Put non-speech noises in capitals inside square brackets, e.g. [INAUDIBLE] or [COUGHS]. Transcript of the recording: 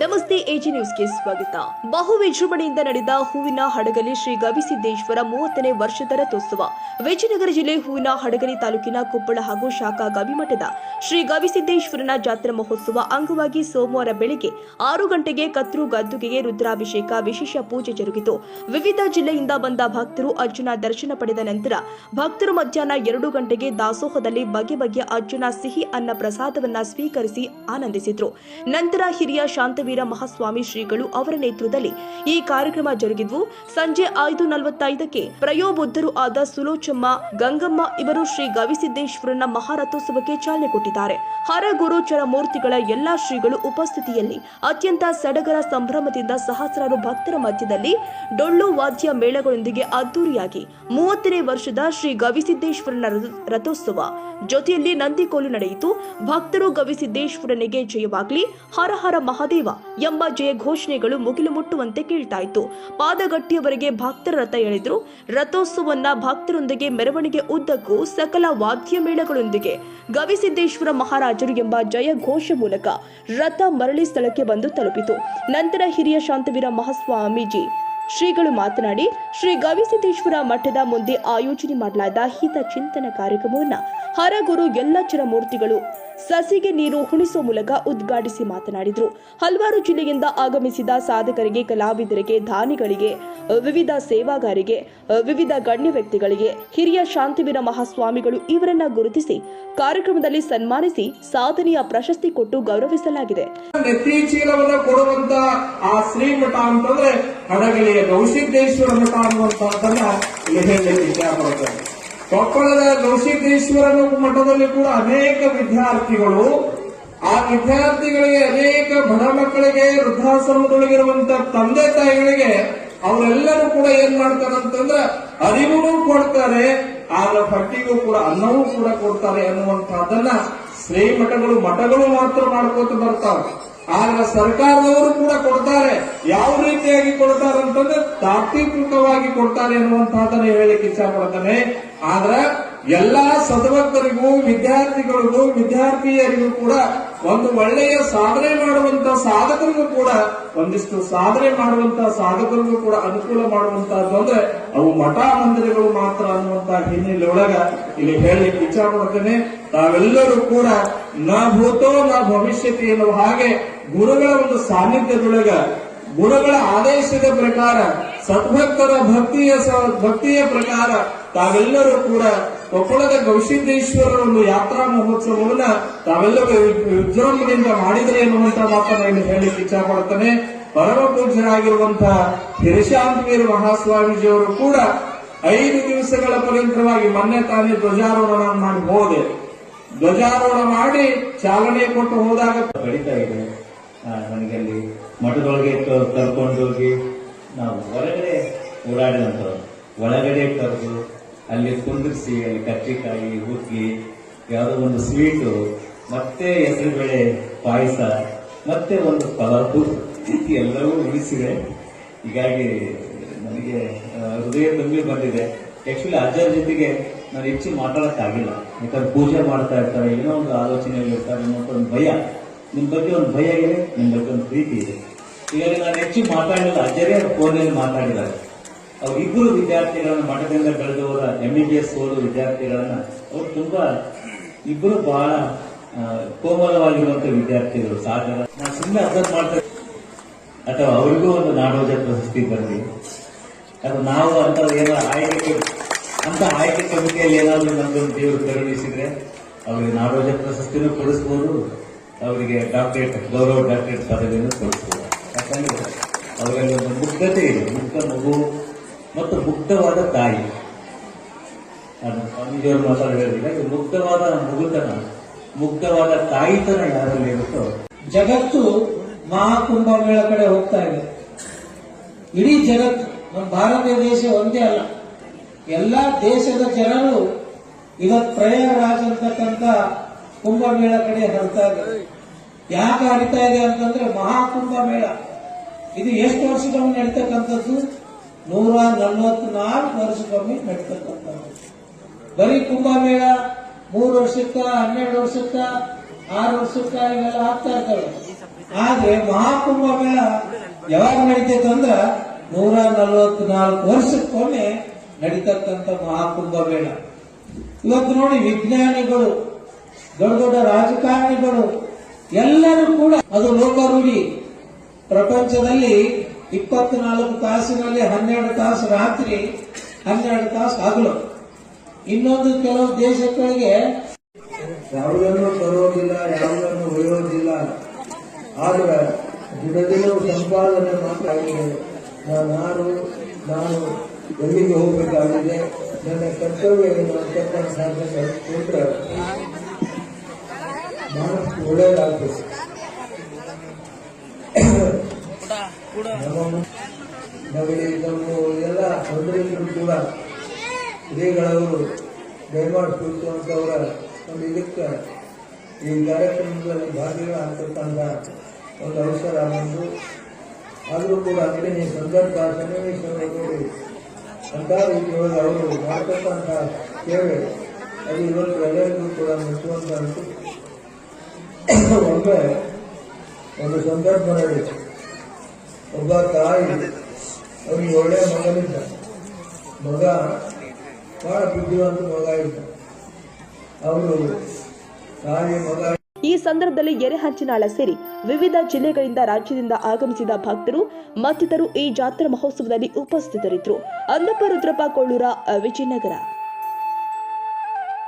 ನಮಸ್ತೆ, ಎಜಿ ನ್ಯೂಸ್ಗೆ ಸ್ವಾಗತ. ಬಹು ವಿಜೃಂಭಣೆಯಿಂದ ನಡೆದ ಹೂವಿನ ಹಡಗಲಿ ಶ್ರೀ ಗವಿಸಿದ್ದೇಶ್ವರ ಮೂವತ್ತನೇ ವರ್ಷದ ರಥೋತ್ಸವ ವಿಜಯನಗರ ಜಿಲ್ಲೆ ಹೂವಿನ ಹಡಗಲಿ ತಾಲೂಕಿನ ಕೊಪ್ಪಳ ಹಾಗೂ ಶಾಖಾ ಗವಿಮಠದ ಶ್ರೀ ಗವಿಸಿದ್ದೇಶ್ವರನ ಜಾತ್ರಾ ಮಹೋತ್ಸವ ಅಂಗವಾಗಿ ಸೋಮವಾರ ಬೆಳಿಗ್ಗೆ ಆರು ಗಂಟೆಗೆ ಕತ್ರು ಗದ್ದುಗೆಗೆ ರುದ್ರಾಭಿಷೇಕ ವಿಶೇಷ ಪೂಜೆ ಜರುಗಿತು. ವಿವಿಧ ಜಿಲ್ಲೆಯಿಂದ ಬಂದ ಭಕ್ತರು ಅರ್ಜುನ ದರ್ಶನ ಪಡೆದ ನಂತರ ಭಕ್ತರು ಮಧ್ಯಾಹ್ನ ಎರಡು ಗಂಟೆಗೆ ದಾಸೋಹದಲ್ಲಿ ಬಗೆ ಬಗೆಯ ಅರ್ಜುನ ಸಿಹಿ ಅನ್ನ ಪ್ರಸಾದವನ್ನ ಸ್ವೀಕರಿಸಿ ಆನಂದಿಸಿದ್ರು. ನಂತರ ಹಿರಿಯ ಶಾಂತವೀರ ಮಹಾಸ್ವಾಮಿ ಶ್ರೀಗಳು ಅವರ ನೇತೃತ್ವದಲ್ಲಿ ಈ ಕಾರ್ಯಕ್ರಮ ಜರುಗಿದ್ವು. ಸಂಜೆ ಐದು ನಲವತ್ತೈದಕ್ಕೆ ಪ್ರಯೋಬುದ್ಧರು ಆದ ಸುಲೋಚಮ್ಮ, ಗಂಗಮ್ಮ ಇವರು ಶ್ರೀ ಗವಿಸಿದ್ದೇಶ್ವರನ ಮಹಾರಥೋತ್ಸವಕ್ಕೆ ಚಾಲನೆ ಕೊಟ್ಟಿದ್ದಾರೆ. ಹರ ಗುರುಚರ ಮೂರ್ತಿಗಳ ಎಲ್ಲಾ ಶ್ರೀಗಳು ಉಪಸ್ಥಿತಿಯಲ್ಲಿ ಅತ್ಯಂತ ಸಡಗರ ಸಂಭ್ರಮದಿಂದ ಸಹಸ್ರಾರು ಭಕ್ತರ ಮಧ್ಯದಲ್ಲಿ ಡೊಳ್ಳು ವಾದ್ಯ ಮೇಳಗಳೊಂದಿಗೆ ಅದ್ದೂರಿಯಾಗಿ ಮೂವತ್ತನೇ ವರ್ಷದ ಶ್ರೀ ಗವಿಸಿದ್ದೇಶ್ವರನ ರಥ- ರಥೋತ್ಸವ ಜೊತೆಯಲ್ಲಿ ನಂದಿಕೋಲು ನಡೆಯಿತು. ಭಕ್ತರು ಗವಿಸಿದ್ದೇಶ್ವರನಿಗೆ ಜಯವಾಗಲಿ. ಹರ ಹರ ಮಹಾದೇವ. ಎಂಬ ಜಯ ಘೋಷಣೆಗಳು ಮುಗಿಲು ಮುಟ್ಟುವಂತೆ ಕೇಳ್ತಾ ಇತ್ತು ಪಾದಗಟ್ಟಿಯವರೆಗೆ ಭಕ್ತರ ರಥ ಎಳೆದ್ರು. ರಥೋತ್ಸವನ್ನ ಭಕ್ತರೊಂದಿಗೆ ಮೆರವಣಿಗೆ ಉದ್ದಕ್ಕೂ ಸಕಲ ವಾದ್ಯ ಮೇಳಗಳೊಂದಿಗೆ ಗವಿಸಿದ್ದೇಶ್ವರ ಮಹಾರಾಜರು ಎಂಬ ಜಯ ಘೋಷ ಮೂಲಕ ರಥ ಮರಳಿ ಸ್ಥಳಕ್ಕೆ ಬಂದು ತಲುಪಿತು. ನಂತರ ಹಿರಿಯ ಶಾಂತವೀರ ಮಹಾಸ್ವಾಮೀಜಿ ಶ್ರೀಗಳು ಮಾತನಾಡಿ, ಶ್ರೀ ಗವಿಸಿದ್ದೇಶ್ವರ ಮಠದ ಮುಂದೆ ಆಯೋಜನೆ ಮಾಡಲಾದ ಹಿತ ಚಿಂತನ ಕಾರ್ಯಕ್ರಮವನ್ನು ಹರಗುರು ಎಲ್ಲಚ್ಚರ ಮೂರ್ತಿಗಳು ಸಸಿಗೆ ನೀರು ಹುಣಿಸುವ ಮೂಲಕ ಉದ್ಘಾಟಿಸಿ ಮಾತನಾಡಿದರು. ಹಲವಾರು ಜಿಲ್ಲೆಯಿಂದ ಆಗಮಿಸಿದ ಸಾಧಕರಿಗೆ, ಕಲಾವಿದರಿಗೆ, ದಾನಿಗಳಿಗೆ, ವಿವಿಧ ಸೇವಾಗಾರಿಗೆ, ವಿವಿಧ ಗಣ್ಯ ವ್ಯಕ್ತಿಗಳಿಗೆ, ಹಿರಿಯ ಶಾಂತಿವೀರ ಮಹಾಸ್ವಾಮಿಗಳು ಇವರನ್ನ ಗುರುತಿಸಿ, ಕಾರ್ಯಕ್ರಮದಲ್ಲಿ ಸನ್ಮಾನಿಸಿ ಸಾಧನೆಯ ಪ್ರಶಸ್ತಿ ಕೊಟ್ಟು ಗೌರವಿಸಲಾಗಿದೆ. ನೆತ್ತಿ ಚೀಲವನ್ನ ಕಾಣುವಂತಹದ್ದನ್ನ ಆ ವಿದ್ಯಾ ಬರುತ್ತದೆ ಕೊಪ್ಪಳದ ಗೌಸಿದ್ದೇಶ್ವರನ ಮಠದಲ್ಲಿ ಕೂಡ ಅನೇಕ ವಿದ್ಯಾರ್ಥಿಗಳು, ಆ ವಿದ್ಯಾರ್ಥಿಗಳಿಗೆ ಅನೇಕ ಬಡ ಮಕ್ಕಳಿಗೆ ವೃದ್ಧಾಶ್ರಮದೊಳಗಿರುವಂತಹ ತಂದೆ ತಾಯಿಗಳಿಗೆ ಅವರೆಲ್ಲರೂ ಕೂಡ ಏನ್ ಮಾಡ್ತಾರಂತಂದ್ರೆ ಅರಿವು ಕೊಡ್ತಾರೆ ಆಗ ಪಟ್ಟಿಗೂ ಕೂಡ ಅನ್ನವೂ ಕೂಡ ಕೊಡ್ತಾರೆ ಅನ್ನುವಂತಹದ್ದನ್ನ ಶ್ರೀಮಠಗಳು ಮಠಗಳು ಮಾತ್ರ ಮಾಡ್ಕೋತ ಬರ್ತಾವೆ. ಆದ್ರೆ ಸರ್ಕಾರದವರು ಕೂಡ ಕೊಡ್ತಾರೆ. ಯಾವ ರೀತಿಯಾಗಿ ಕೊಡ್ತಾರೆ ಅಂತಂದ್ರೆ ತಾತ್ವಿಕವಾಗಿ ಕೊಡ್ತಾರೆ ಅನ್ನುವಂತಹದನ್ನ ಹೇಳಿಕ್ಕೆ ಇಚ್ಛೆ ಪಡ್ತಾನೆ ಆದ್ರೆ ಎಲ್ಲಾ ಸದ್ಭಕ್ತರಿಗೂ ವಿದ್ಯಾರ್ಥಿಗಳಿಗೂ ವಿದ್ಯಾರ್ಥಿಯರಿಗೂ ಕೂಡ ಒಂದು ಒಳ್ಳೆಯ ಸಾಧನೆ ಮಾಡುವಂತ ಸಾಧಕರಿಗೂ ಕೂಡ ಒಂದಿಷ್ಟು ಸಾಧನೆ ಮಾಡುವಂತ ಸಾಧಕರಿಗೂ ಕೂಡ ಅನುಕೂಲ ಮಾಡುವಂತಹದ್ದು ಅಂದ್ರೆ ಅವು ಮಠ ಮಂದಿರಗಳು ಮಾತ್ರ ಅನ್ನುವಂತ ಹಿನ್ನೆಲೆ ಒಳಗ ಇಲ್ಲಿ ಹೇಳಿ ವಿಚಾರ ಮಾಡ್ತೇನೆ ತಾವೆಲ್ಲರೂ ಕೂಡ ನ ಭೂತೋ ನ ಭವಿಷ್ಯತಿ ಎನ್ನುವ ಹಾಗೆ ಗುರುಗಳ ಒಂದು ಸಾನ್ನಿಧ್ಯದೊಳಗ, ಗುರುಗಳ ಆದೇಶದ ಪ್ರಕಾರ, ಸದ್ಭಕ್ತರ ಭಕ್ತಿಯ ಭಕ್ತಿಯ ಪ್ರಕಾರ ತಾವೆಲ್ಲರೂ ಕೂಡ ಕೊಪ್ಪಳದ ಗವಿಸಿದ್ದೇಶ್ವರ ಒಂದು ಯಾತ್ರಾ ಮಹೋತ್ಸವವನ್ನ ತಾವೆಲ್ಲರೂ ವಿಜೃಂಭಣೆಯಿಂದ ಮಾಡಿದರೆ ಎನ್ನುವಂತ ಮಾತನ್ನ ಇಲ್ಲಿ ಹೇಳಲಿಕ್ಕೆ ಇಚ್ಛಾ ಪಡ್ತಾನೆ ಪರಮ ಪೂಜ್ಯರಾಗಿರುವಂತಹ ಹಿರಿಶಾಂತವೀರ ಮಹಾಸ್ವಾಮೀಜಿಯವರು ಕೂಡ ಐದು ದಿವಸಗಳ ಪರ್ಯಂತರವಾಗಿ ಮೊನ್ನೆ ತಾನೇ ಧ್ವಜಾರೋಹಣ ಮಾಡಿ ಹೋದೆ. ಧ್ವಜಾರೋಹಣ ಮಾಡಿ ಚಾಲನೆ ಕೊಟ್ಟು ಹೋದಾಗ ಬೆಳೀತಾ ಇದೆ ನನಗೆ ಅಲ್ಲಿ ಮಠದೊಳಗೆ ಕರ್ಕೊಂಡೋಗಿ ನಾವು ಹೊರಗಡೆ ಓಡಾಡಿದಂಥವ್ರು, ಒಳಗಡೆ ಕರೆದು ಅಲ್ಲಿ ಕುಂದಿರಿಸಿ, ಅಲ್ಲಿ ಕರ್ಚಿಕಾಯಿ ಹುಗ್ಗಿ ಯಾವುದೋ ಒಂದು ಸ್ವೀಟು ಮತ್ತೆ ಹೆಸರುಬೇಳೆ, ಪಾಯಸ, ಮತ್ತೆ ಒಂದು ಪಲಾವು ಎಲ್ಲವೂ ಉಳಿಸಿದೆ. ಹೀಗಾಗಿ ನನಗೆ ಹೃದಯ ತುಂಬಿ ಬಂದಿದೆ. ಆ್ಯಕ್ಚುಲಿ ಅಜ್ಜರ ಜೊತೆಗೆ ನಾನು ಹೆಚ್ಚು ಮಾತಾಡೋಕ್ಕಾಗಿಲ್ಲ. ಯಾಕಂದ್ರೆ ಪೂಜೆ ಮಾಡ್ತಾ ಇರ್ತಾರೆ, ಏನೋ ಒಂದು ಆಲೋಚನೆಯಲ್ಲಿ ಇರ್ತಾರೆ ಒಂದು ಭಯ. ನಿಮ್ಮ ಬಗ್ಗೆ ಒಂದು ಭಯ ಇದೆ ನಿಮ್ಮ ಬಗ್ಗೆ ಒಂದು ಪ್ರೀತಿ ಇದೆ. ಹೀಗಾಗಿ ನಾನು ಹೆಚ್ಚು ಮಾತಾಡಲಿಲ್ಲ ಅಜ್ಜರೇ ಫೋನಲ್ಲಿ ಮಾತಾಡಿದ್ದಾರೆ. ಇಬ್ಬರು ವಿದ್ಯಾರ್ಥಿಗಳನ್ನ ಮಠದಿಂದ ಬೆಳೆದವರ ಎಂ ಬಿ ಬಿ ಎಸ್ ಓದು ವಿದ್ಯಾರ್ಥಿಗಳನ್ನ, ಅವ್ರು ತುಂಬಾ ಇಬ್ಬರು ಬಹಳ ಕೋಮಲವಾಗಿರುವಂತ ವಿದ್ಯಾರ್ಥಿಗಳು ಸಾಗರ ನಾನು ಸುಮ್ಮನೆ ಅಬ್ಸರ್ವ್ ಮಾಡ್ತಾ ಅಥವಾ ಅವರಿಗೂ ಒಂದು ನಾಡೋಜ ಪ್ರಶಸ್ತಿ ಬರಲಿ ಅಥವಾ ನಾವು ಅಂತ ಏನೋ ಆಯ್ಕೆ, ಅಂತ ಆಯ್ಕೆ ಕಮಿಟಿಯಲ್ಲಿ ಏನಾದರೂ ನಮ್ದೊಂದು ದೇವರು ಕರುಣಿಸಿದ್ರೆ, ಅವರಿಗೆ ನಾಡೋಜ ಪ್ರಶಸ್ತಿನೂ ಕೊಡಿಸ್ಬೋದು. ಅವರಿಗೆ ಡಾಕ್ಟರೇಟ್, ಗೌರವ ಡಾಕ್ಟರೇಟ್ ಪದವಿಯನ್ನು ಕೊಡಿಸ್ಬೋದು. ಯಾಕಂದ್ರೆ, ಅವರಲ್ಲಿ ಒಂದು ಮುಗ್ಧತೆ ಇದೆ. ಮುಗ್ಧ ಮಗು ಮತ್ತು ಮುಕ್ತವಾದ ತಾಯಿ ನಾನು ಸ್ವಾಮೀಜಿಯವರು ಮಾತಾಡಿ ಮುಕ್ತವಾದ ಮಗುತನ. ಮುಗ್ಧವಾದ ತಾಯಿತನ ಯಾರಲ್ಲಿ ಇರುತ್ತೋ? ಜಗತ್ತು ಮಹಾಕುಂಭಗಳ ಕಡೆ ಹೋಗ್ತಾ ಇದೆ. ಇಡೀ ಜಗತ್ತು, ನಮ್ಮ ಭಾರತ ದೇಶ ಒಂದೇ ಅಲ್ಲ. ಎಲ್ಲಾ ದೇಶದ ಜನರು ಇವತ್ತು ಪ್ರಯಾಗರಾಜ್ ಅಂತಕ್ಕಂಥ ಕುಂಭಮೇಳ ಕಡೆ ಹರಿತಾ ಇದೆ ಯಾಕೆ ಹರಿತಾ ಇದೆ ಅಂತಂದ್ರೆ ಮಹಾಕುಂಭಮೇಳ. ಇದು ಎಷ್ಟು ವರ್ಷದವನ್ನ ನಡೀತಕ್ಕಂಥದ್ದು? ನೂರ ನಲವತ್ನಾಲ್ಕು ವರ್ಷಕ್ಕೊಮ್ಮೆ ನಡೀತಕ್ಕಂಥದ್ದು ಬರೀ ಕುಂಭಮೇಳ ಮೂರು ವರ್ಷಕ್ಕ, ಹನ್ನೆರಡು ವರ್ಷಕ್ಕ, ಆರು ವರ್ಷಕ್ಕ ಇವೆಲ್ಲ ಆಗ್ತಾ ಇರ್ತವೆ. ಆದ್ರೆ ಮಹಾಕುಂಭ ಮೇಳ ಯಾವಾಗ ನಡೀತೈತೆ ಅಂದ್ರ ನೂರ ನಲವತ್ನಾಲ್ಕು ವರ್ಷಕ್ಕೊಮ್ಮೆ ನಡೀತಕ್ಕಂಥ ಮಹಾಕುಂಭ ಮೇಳ. ಇವತ್ತು ನೋಡಿ ವಿಜ್ಞಾನಿಗಳು, ದೊಡ್ಡ ದೊಡ್ಡ ರಾಜಕಾರಣಿಗಳು ಎಲ್ಲರೂ ಕೂಡ ಅದು ಲೋಕಾರೂಢಿ. ಪ್ರಪಂಚದಲ್ಲಿ ಇಪ್ಪತ್ನಾಲ್ಕು ತಾಸಿನಲ್ಲಿ ಹನ್ನೆರಡು ತಾಸು ರಾತ್ರಿ, ಹನ್ನೆರಡು ತಾಸು ಹಗಲು. ಇನ್ನೊಂದು ಕೆಲವು ದೇಶಗಳಿಗೆ ಯಾವುದನ್ನು ತರೋದಿಲ್ಲ ಯಾವುದನ್ನು ಒಯ್ಯೋದಿಲ್ಲ ಆದರೆ ದಿನದಿನವೂ ಸಂಪಾದನೆ ಮಾತ್ರ ನಾನು ಯಾರು ನಾನು ಎಲ್ಲಿಗೆ ಹೋಗಬೇಕಾಗಿದೆ? ನನ್ನ ಕರ್ತವ್ಯ ಏನು ಅಂತ ಕೊಟ್ಟರೆ ಒಳ್ಳೆಯದಾಗ್ತದೆ. ನಮ್ಮ ನಗಡಿ ತಮ್ಮ ಎಲ್ಲ ತೊಂದರೆಗಳು ಕೂಡ ಶ್ರೀಗಳವರು ದಯಮಾಡಿಸ್ಬೇಕು ಅಂತವರ ಒಂದು ಇದಕ್ಕೆ ಈ ಕಾರ್ಯಕ್ರಮದಲ್ಲಿ ಭಾಗಿಗಳಾಗ್ತಕ್ಕಂಥ ಒಂದು ಅವಸರ ಬಂದು, ಆದರೂ ಕೂಡ ಅಂದಿನ ಸಂದರ್ಭ, ಸನ್ನಿವೇಶವನ್ನು ನೋಡಿ ಅಂತ ರೀತಿಯೊಳಗೆ ಅವರು ಮಾಡ್ತಕ್ಕಂಥ ಸೇವೆ ಅದು ಇವತ್ತು ಎಲ್ಲರಿಗೂ ಕೂಡ ಮೆಚ್ಚುವಂತ [COUGHS] ಒಮ್ಮೆ ಒಂದು ಸಂದರ್ಭ ನಡೀತು ಒಬ್ಬ ತಾಯಿ ಅವ್ರಿಗೆ ಒಳ್ಳೆಯ ಮಗನಿದ್ದ. ಮಗ ಬಹಳ ಬುದ್ಧಿವಂತ ಮಗ ಇದ್ದ. ಅವರು ತಾಯಿ, ಮಗ ಈ ಸಂದರ್ಭದಲ್ಲಿ ಎರೆಹಂಚಿನಾಳ ಸೇರಿ ವಿವಿಧ ಜಿಲ್ಲೆಗಳಿಂದ ರಾಜ್ಯದಿಂದ ಆಗಮಿಸಿದ ಭಕ್ತರು, ಮತ್ತಿತರು ಈ ಜಾತ್ರಾ ಮಹೋತ್ಸವದಲ್ಲಿ ಉಪಸ್ಥಿತರಿದ್ದರು. ಅನ್ನಪ್ಪ ರುದ್ರಪ್ಪ ಕೊಳ್ಳೂರ ವಿಜಯನಗರ.